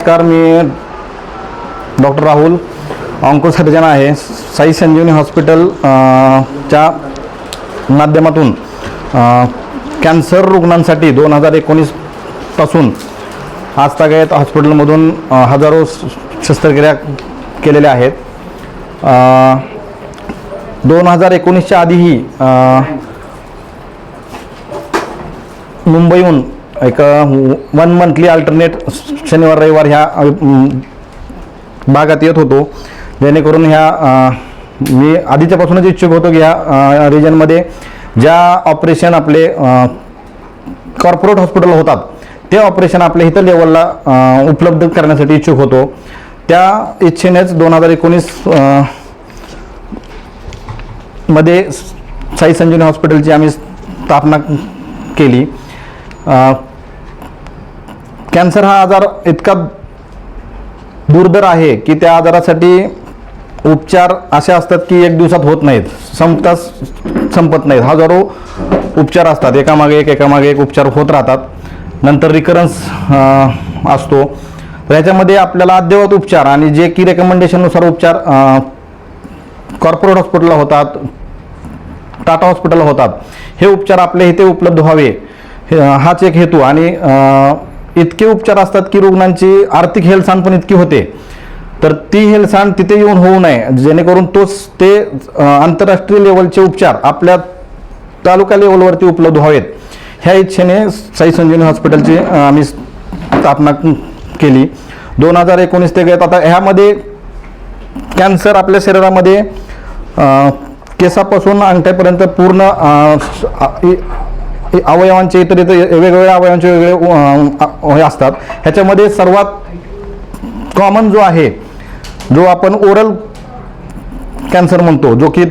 नमस्कार मी doctor Rahul. Onco surgeon आहे. साई संजीवनी हॉस्पिटल च्या माध्यमातून कॅन्सर रुग्णांसाठी दोन हजार एकोणीसपासून आज तागायत हॉस्पिटलमधून हजारो शस्त्रक्रिया केलेल्या आहेत. दोन हजार एकोणीसच्या आधीही मुंबईहून एक वन मंथली अल्टरनेट शनिवार रविवार ह्या भागात येत होतो. जेणेकरून ह्या मी आधीच्यापासूनच इच्छुक होतो की ह्या रिजनमध्ये ज्या ऑपरेशन आपले कॉर्पोरेट हॉस्पिटल होतात ते ऑपरेशन आपल्या इथं लेवलला उपलब्ध करण्यासाठी इच्छुक होतो. त्या इच्छेनेच दोन हजार एकोणीसमध्ये साई संजीवनी हॉस्पिटलची आम्ही स्थापना केली. कॅन्सर हा आजार इतका दुर्धर आहे की त्या आजारासाठी उपचार असे असतात की एक दिवसात होत नाहीत संपताच संपत नाहीत. हजारो उपचार असतात. एकामागे एक एकामागे एक उपचार होत राहतात. नंतर रिकरन्स असतो. तर याच्यामध्ये आपल्याला अद्ययावत उपचार आणि जे की रेकमेंडेशननुसार उपचार कॉर्पोरेट हॉस्पिटलला होतात टाटा हॉस्पिटल होतात. हे उपचार आपल्या इथे उपलब्ध व्हावे. हे- हाच एक हेतू. आणि इतके उपचार असतात की रुग्णांची आर्थिक हेळसांड पण इतकी होते. तर ती हेळसांड तिथे येऊन होऊ नये. जेणेकरून तोच ते आंतरराष्ट्रीय लेवलचे उपचार आपल्या तालुका लेवलवरती उपलब्ध व्हावेत. ह्या इच्छेने साई संजीवनी हॉस्पिटलची आम्ही स्थापना केली. दोन हजार एकोणीस ते गेत आता ह्यामध्ये कॅन्सर आपल्या शरीरामध्ये केसापासून अंगठ्यापर्यंत पूर्ण अवयवांचे इतर इतर वेगवेगळ्या अवयवांचे वेगळे हे असतात. ह्याच्यामध्ये सर्वात कॉमन जो आहे जो आपण ओरल कॅन्सर म्हणतो जो की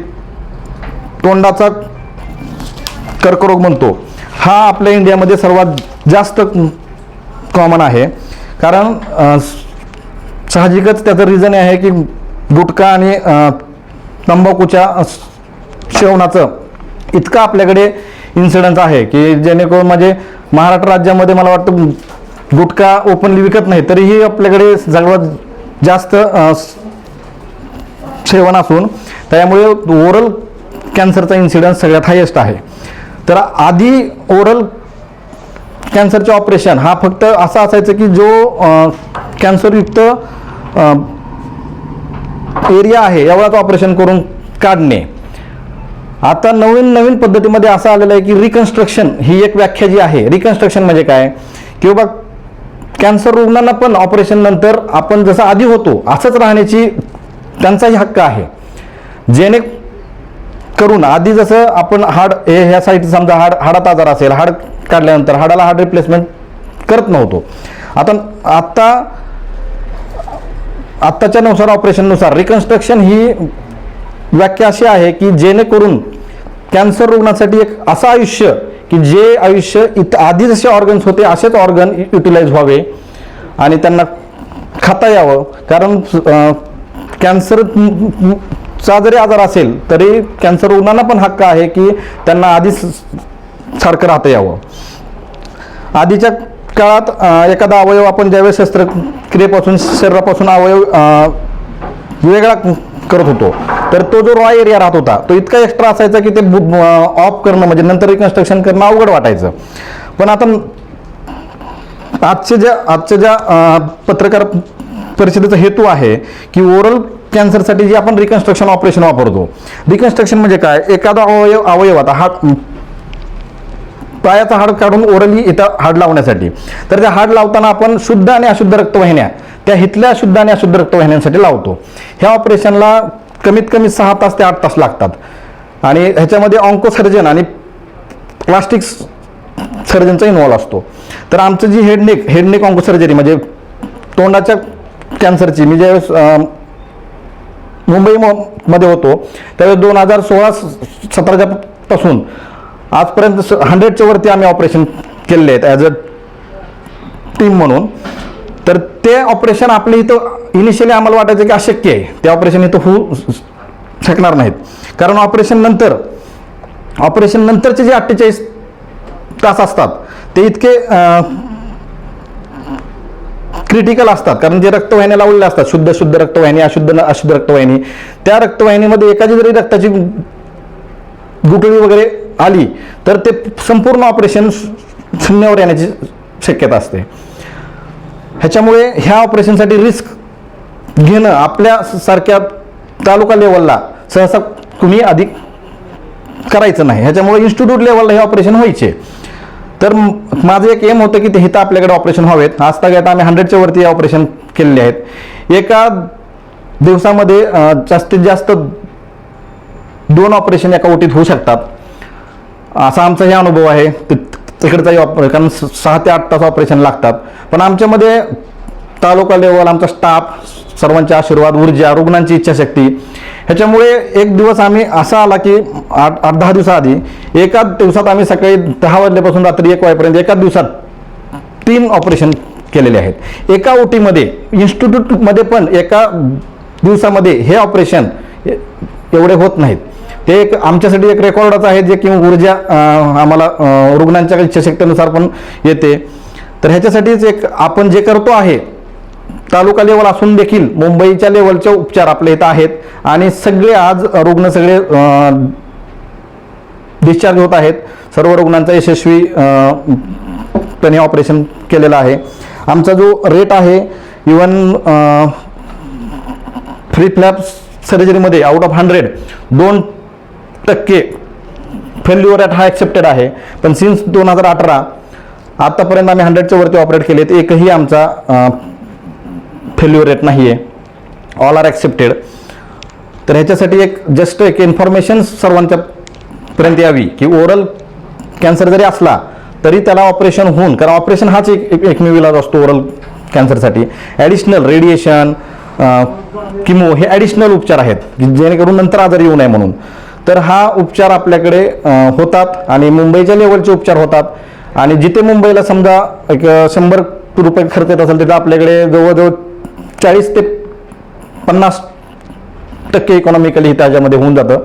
तोंडाचा कर्करोग म्हणतो हा आपल्या इंडियामध्ये सर्वात जास्त कॉमन आहे. कारण साहजिकच त्याचं रिझन आहे की गुटखा आणि तंबाखूच्या सेवनाचं इतकं आपल्याकडे इन्सिडन्स आहे की जेणेकरून म्हणजे महाराष्ट्र राज्यामध्ये मला वाटतं गुटखा ओपनली विकत नाही तरीही आपल्याकडे सगळ्यात जास्त सेवन असून त्यामुळे ओरल कॅन्सरचा इन्सिडन्स सगळ्यात हायेस्ट आहे. तर आधी ओरल कॅन्सरचे ऑपरेशन हा फक्त असा असायचं की जो कॅन्सरयुक्त एरिया आहे एवढाच ऑपरेशन करून काढणे. आता नवीन नवीन पद्धतीमध्ये असं आलेलं आहे की रिकन्स्ट्रक्शन ही एक व्याख्या जी आहे रिकन्स्ट्रक्शन म्हणजे काय? की बाबा कॅन्सर रुग्णांना पण ऑपरेशन नंतर आपण जसं आधी होतो असंच राहण्याची त्यांचाही हक्क आहे. जेणे करून आधी जसं आपण हाड हे ह्या साईड समजा हाड हाडात आजार असेल हाड काढल्यानंतर हाडाला हाड रिप्लेसमेंट करत नव्हतो. आता आत्ता आत्ताच्या नुसार ऑपरेशननुसार रिकन्स्ट्रक्शन ही व्याख्या अशी आहे की जेणेकरून कॅन्सर रुग्णासाठी एक असं आयुष्य की जे आयुष्य इत आधी जसे ऑर्गन्स होते असेच ऑर्गन युटिलाइज व्हावे आणि त्यांना खाता यावं. कारण कॅन्सर चा जरी आजार असेल तरी कॅन्सर रुग्णांना पण हक्क आहे की त्यांना आधीच सारखं राहता यावं. आधीच्या काळात एखादा अवयव आपण ज्यावेळेस शस्त्रक्रियेपासून शरीरापासून अवयव वेगळा करत होतो तर तो जो रॉ एरिया राहत होता तो इतका एक्स्ट्रा असायचा की ते ऑफ करणं म्हणजे नंतर रिकन्स्ट्रक्शन करणं अवघड वाटायचं. पण आता आजच्या ज्या आजच्या ज्या पत्रकार परिषदेचा हेतू आहे की ओरल कॅन्सरसाठी जे आपण रिकन्स्ट्रक्शन ऑपरेशन वापरतो. रिकन्स्ट्रक्शन म्हणजे काय? एखादा अवयव अवयव आता हा पायाचा हाड काढून ओरली इथं हाड लावण्यासाठी. तर त्या हाड लावताना आपण शुद्ध आणि अशुद्ध रक्तवाहिन्या त्या हिथल्या शुद्ध आणि अशुद्ध रक्तवाहिन्यांसाठी लावतो. ह्या ऑपरेशनला कमीत कमी सहा तास ते आठ तास लागतात. आणि ह्याच्यामध्ये ऑन्को सर्जन आणि प्लास्टिक सर्जनचा इन्व्हॉल्व असतो. तर आमचं जी head neck head neck onco surgery म्हणजे तोंडाच्या कॅन्सरची मी ज्यावेळेस मुंबई म- मध्ये होतो त्यावेळेस दोन हजार सोळा सतराच्या पासून आजपर्यंत हंड्रेडच्या वरती आम्ही ऑपरेशन केलेले आहेत ॲज अ टीम म्हणून. तर ते ऑपरेशन आपल्या इथं इनिशियली आम्हाला वाटायचं की अशक्य आहे. ते ऑपरेशन इथं होऊ शकणार नाहीत. कारण ऑपरेशन नंतर ऑपरेशन नंतरचे जे अठ्ठेचाळीस तास असतात ते इतके क्रिटिकल असतात. कारण जे रक्तवाहिन्या लावलेल्या असतात शुद्ध शुद्ध रक्तवाहिनी अशुद्ध अशुद्ध रक्तवाहिनी त्या रक्तवाहिनीमध्ये एखादी जरी रक्ताची गुटळी वगैरे आली तर ते संपूर्ण ऑपरेशन शून्यावर येण्याची शक्यता असते. ह्याच्यामुळे ह्या ऑपरेशनसाठी रिस्क घेणं आपल्या सारख्या तालुका लेवलला सहसा कुणी अधिक करायचं नाही. ह्याच्यामुळे इन्स्टिट्यूट लेवलला हे ऑपरेशन व्हायचे. तर माझं एक एम होतं की ते इथं आपल्याकडे ऑपरेशन व्हावेत. आज आम्ही हंड्रेडच्या वरती ऑपरेशन केलेले आहेत. एका दिवसामध्ये जास्तीत जास्त दोन ऑपरेशन एका ओटीत होऊ शकतात. असा आमचा हे अनुभव आहे. तिकडचाही ऑप कारण स- सहा ते आठ तास ऑपरेशन लागतात. पण आमच्यामध्ये तालुका लेवल आमचा स्टाफ सर्वांचे आशीर्वाद ऊर्जा रुग्णांची इच्छाशक्ती. ह्याच्यामुळे एक दिवस आम्ही असा आला की आठ आठ दहा दिवसाआधी एकाच दिवसात आम्ही सकाळी दहा वाजल्यापासून रात्री एक वाजेपर्यंत एकाच दिवसात तीन ऑपरेशन केलेले आहेत. एका ओटीमध्ये इन्स्टिट्यूटमध्ये पण एका दिवसामध्ये हे ऑपरेशन एवढे होत नाहीत. ते एक आमच्यासाठी एक रेकॉर्डच आहे जे की ऊर्जा आम्हाला रुग्णांच्या इच्छाशक्तीनुसार पण येते. तर ह्याच्यासाठीच एक आपण जे करतो आहे तालुका लेवल असून देखील मुंबईच्या लेवलचे उपचार आपल्या इथं आहेत आणि सगळे आज रुग्ण सगळे डिस्चार्ज होत आहेत. सर्व रुग्णांचा यशस्वी त्याने पणे ऑपरेशन केलेलं आहे. आमचा जो रेट आहे इवन फ्री फ्लॅप सर्जरीमध्ये आउट ऑफ हंड्रेड दोन टक्के फेल्युअर रेट हा ॲक्सेप्टेड आहे. पण सिन्स दोन हजार अठरा आत्तापर्यंत आम्ही हंड्रेडच्या वरती ऑपरेट केले एकही आमचा फेल्युअर रेट नाही आहे ऑल आर ॲक्सेप्टेड तर ह्याच्यासाठी एक जस्ट एक इन्फॉर्मेशन सर्वांच्या पर्यंत यावी की ओरल कॅन्सर जरी असला तरी त्याला ऑपरेशन होऊन कारण ऑपरेशन हाच एक एकमेव इलाज असतो ओरल कॅन्सरसाठी ॲडिशनल रेडिएशन किमो हे ॲडिशनल उपचार आहेत जेणेकरून नंतर आजार येऊ नये म्हणून. तर हा उपचार आपल्याकडे होतात आणि मुंबईच्या लेवलचे उपचार होतात. आणि जिथे मुंबईला समजा एक शंभर रुपये खर्च येत असेल तिथं आपल्याकडे जवळजवळ चाळीस ते पन्नास टक्के इकॉनॉमिकली त्याच्यामध्ये होऊन जातं.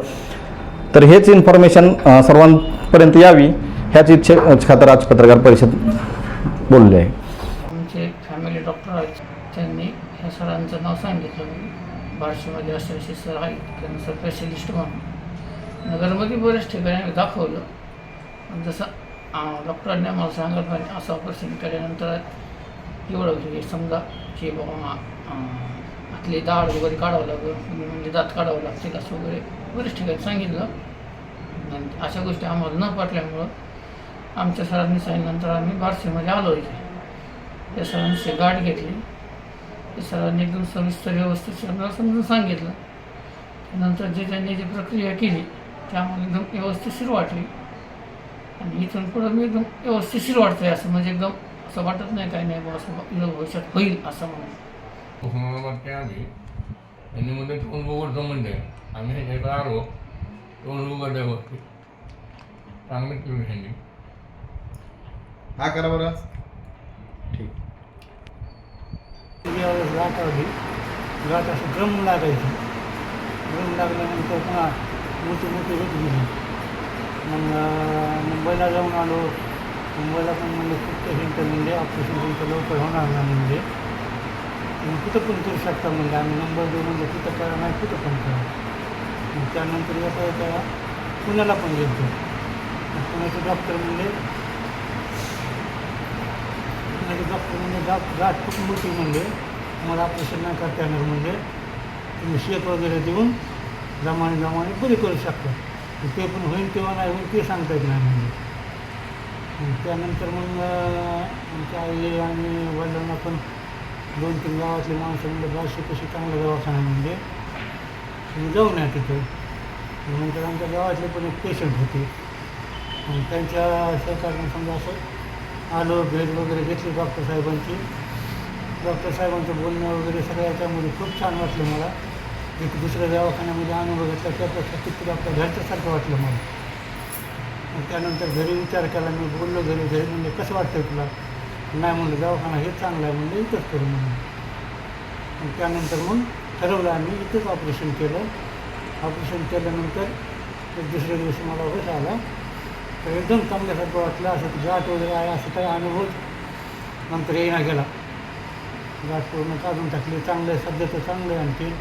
तर हेच इन्फॉर्मेशन सर्वांपर्यंत यावी ह्याच इच्छे खातर आज पत्रकार परिषद बोलले आहे. आमचे एक फॅमिली डॉक्टर आहेत त्यांनी ह्या सरांचं नाव सांगितलं. बार्शीमध्ये असे सर आहेत कॅन्सर स्पेशलिस्ट म्हणून. नगरमध्ये बरेच ठिकाणी आम्ही दाखवलं. जसं डॉक्टरांनी आम्हाला सांगितलं पाहिजे असं ऑपरेशन केल्यानंतर एवढं की समजा की बाबा आतली दाढ वगैरे काढावं लागलं म्हणजे दात काढावं लागतील असं वगैरे बरेच ठिकाणी सांगितलं. अशा गोष्टी आम्हाला न पाटल्यामुळं आमच्या सरांनी सांगितल्यानंतर आम्ही बारसीमध्ये आलो इथे. त्या सरांची गाठ घेतली. त्या सरांनी एकदम सविस्तर व्यवस्थित आम्हाला समजून सांगितलं. नंतर जे त्यांनी जी प्रक्रिया केली ती आम्हाला एकदम व्यवस्थितशीर वाटली. आणि इथून पुढं मी एकदम व्यवस्थितशीर वाटतंय असं म्हणजे एकदम असं वाटत नाही काही नाही बुवा असं भविष्यात होईल असं म्हणून. उस्मानाबादचे आम्ही यांनी मध्ये तोंड उघडतो म्हणजे आम्ही ह्याच्याकडे आलो तोंड उघडल्या गोष्टी चांगलं केलं ह्यांनी हा करा बरं. त्यावेळेस गाठ आली गाठ असं ड्रम लागायची ड्रम लागल्यानंतर पुन्हा मोठी मोठी होत गेले. मग मुंबईला जाऊन आलो. मुंबईला पण म्हणजे खूप पेशंट म्हणजे ऑपरेशन तुमचं लवकर होणार नाही म्हणजे. तुम्ही कुठं पण करू शकता म्हणजे आम्ही नंबर देऊ म्हणजे कुठं करा नाही कुठं पण करा. मग त्यानंतर कसं येता पुण्याला पण गेलो. पुण्याचे डॉक्टर म्हणजे पुण्याचे डॉक्टर म्हणजे गाठ गाठ खूप मोठी म्हणजे मला ऑपरेशन नाही करता येणार. म्हणजे तुम्ही शेत वगैरे देऊन जमाने जमाने पुरी करू शकता. ते पण होईल किंवा नाही होईल ते सांगता येत नाही म्हणजे. त्यानंतर मग आमच्या आई आणि वडिलांना पण दोन तीन गावातले माणसं म्हणजे बारशे कशी चांगलं दवाखाना म्हणजे तुम्ही जाऊन या तिथं. नंतर आमच्या गावातले पण एक पेशंट होते. त्यांच्या सरकारनं समजा असं आलो भेट वगैरे घेतली डॉक्टर साहेबांची. डॉक्टर साहेबांचं बोलणं वगैरे सगळं याच्यामध्ये खूप छान वाटलं मला. एक दुसऱ्या दवाखान्यामध्ये अनुभव घेतला त्यापेक्षा किती आपल्या घरच्यासारखं वाटलं मला. मग त्यानंतर घरी विचार केला मी बोललो घरी घरी म्हणजे कसं वाटतं तुला? नाही म्हणलं दवाखाना हेच चांगला आहे म्हणलं इथंच करू म्हणून. मग त्यानंतर मग ठरवलं आम्ही इथंच ऑपरेशन केलं. ऑपरेशन केल्यानंतर एक दुसऱ्या दिवशी मला होश आला. तर एकदम चांगल्यासारखं वाटलं असं गाठ वगैरे आहे असं काही अनुभव नंतर येईना गेला. गाठ पूर्ण काढून टाकली चांगलं आहे सध्या तर चांगलं आहे आणखी